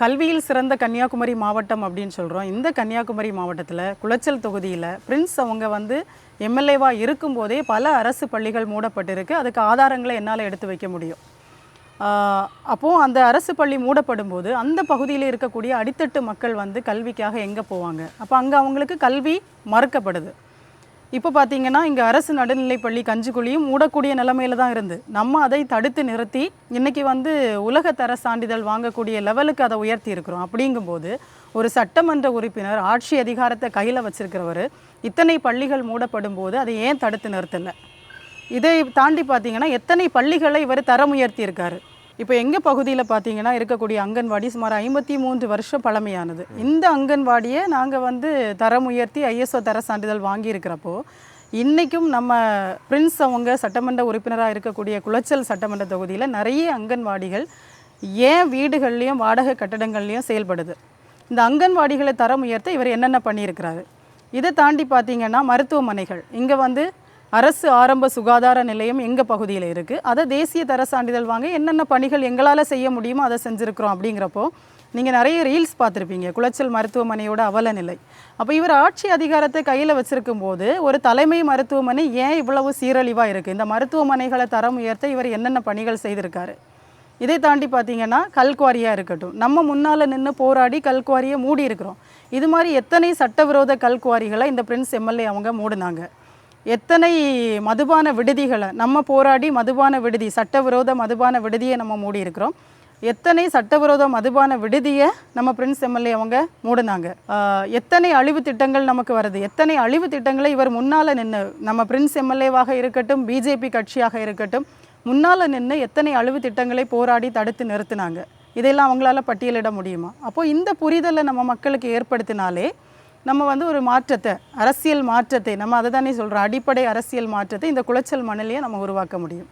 கல்வியில் சிறந்த கன்னியாகுமரி மாவட்டம் அப்படின்னு சொல்கிறோம் இந்த கன்னியாகுமரி மாவட்டத்தில் குளச்சல் தொகுதியில் பிரின்ஸ் அவங்க வந்து எம்எல்ஏவாக இருக்கும்போதே பல அரசு பள்ளிகள் மூடப்பட்டிருக்கு. அதுக்கு ஆதாரங்களை என்னால் எடுத்து வைக்க முடியும். அப்போது அந்த அரசு பள்ளி மூடப்படும் போது அந்த பகுதியில் இருக்கக்கூடிய அடித்தட்டு மக்கள் வந்து கல்விக்காக எங்கே போவாங்க? அப்போ அங்கே அவங்களுக்கு கல்வி மறுக்கப்படுது. இப்போ பார்த்தீங்கன்னா இங்கே அரசு நடுநிலைப்பள்ளி கஞ்சிக்குழியும் மூடக்கூடிய நிலமையில தான் இருந்து. நம்ம அதை தடுத்து நிறுத்தி இன்னைக்கு வந்து உலகத்தர சான்றிதழ் வாங்கக்கூடிய லெவலுக்கு அதை உயர்த்தி இருக்கிறோம். அப்படிங்கும்போது ஒரு சட்டமன்ற உறுப்பினர் ஆட்சி அதிகாரத்தை கையில் வச்சிருக்கிறவர் இத்தனை பள்ளிகள் மூடப்படும் போது அதை ஏன் தடுத்து நிறுத்தலை? இதை தாண்டி பார்த்தீங்கன்னா எத்தனை பள்ளிகளை இவர் தரம் உயர்த்தி இருக்காரு? இப்போ எங்கள் பகுதியில் பார்த்தீங்கன்னா இருக்கக்கூடிய அங்கன்வாடி சுமார் ஐம்பத்தி மூன்று வருஷம் பழமையானது. இந்த அங்கன்வாடியை நாங்கள் வந்து தரம் உயர்த்தி ஐஎஸ்ஓ தர சான்றிதழ் வாங்கியிருக்கிறப்போ இன்றைக்கும் நம்ம பிரின்ஸ் அவங்க சட்டமன்ற உறுப்பினராக இருக்கக்கூடிய குளச்சல் சட்டமன்ற தொகுதியில் நிறைய அங்கன்வாடிகள் ஏன் வீடுகள்லேயும் வாடகை கட்டடங்கள்லேயும் செயல்படுது. இந்த அங்கன்வாடிகளை தரம் உயர்த்த இவர் என்னென்ன பண்ணியிருக்கிறாரு? இதை தாண்டி பார்த்தீங்கன்னா மருத்துவமனைகள். இங்கே வந்து அரசு ஆரம்ப சுகாதார நிலையம் எங்கள் பகுதியில் இருக்குது அதை தேசிய தர சான்றிதழ் வாங்க என்னென்ன பணிகள் எங்களால் செய்ய முடியுமோ அதை செஞ்சுருக்குறோம் அப்படிங்கிறப்போ நீங்கள் நிறைய ரீல்ஸ் பார்த்துருப்பீங்க. குளச்சல் மருத்துவமனையோட அவல நிலை அப்போ இவர் ஆட்சி அதிகாரத்தை கையில் வச்சுருக்கும் போது ஒரு தலைமை மருத்துவமனை ஏன் இவ்வளவு சீரழிவாக இருக்குது இந்த மருத்துவமனைகளை தரம் உயர்த்த இவர் என்னென்ன பணிகள் செய்திருக்காரு? இதை தாண்டி பார்த்தீங்கன்னா கல்குவாரியாக இருக்கட்டும். நம்ம முன்னால் நின்று போராடி கல்குவாரியை மூடி இருக்கிறோம் இது மாதிரி எத்தனை சட்டவிரோத கல்குவாரிகளை இந்த பிரின்ஸ் எம்எல்ஏ அவங்க மூடினாங்க? எத்தனை மதுபான விடுதிகளை நம்ம போராடி மதுபான விடுதி சட்டவிரோத மதுபான விடுதியை நம்ம மூடி இருக்கிறோம். எத்தனை சட்டவிரோத மதுபான விடுதியை நம்ம பிரின்ஸ் எம்எல்ஏ அவங்க மூடினாங்க? எத்தனை அழிவு திட்டங்கள் நமக்கு வருது? எத்தனை அழிவு திட்டங்களை இவர் முன்னால் நின்று நம்ம பிரின்ஸ் எம்எல்ஏவாக இருக்கட்டும் பிஜேபி கட்சியாக இருக்கட்டும் முன்னால் நின்று எத்தனை அழிவு திட்டங்களை போராடி தடுத்து நிறுத்தினாங்க? இதெல்லாம் அவங்களால பட்டியலிட முடியுமா? அப்போ இந்த புரிதலை நம்ம மக்களுக்கு ஏற்படுத்தினாலே நம்ம வந்து ஒரு மாற்றத்தை அரசியல் மாற்றத்தை நம்ம அதை தானே சொல்கிறோம் அடிப்படை அரசியல் மாற்றத்தை இந்த குளச்சல் மணலையே நம்ம உருவாக்க முடியும்.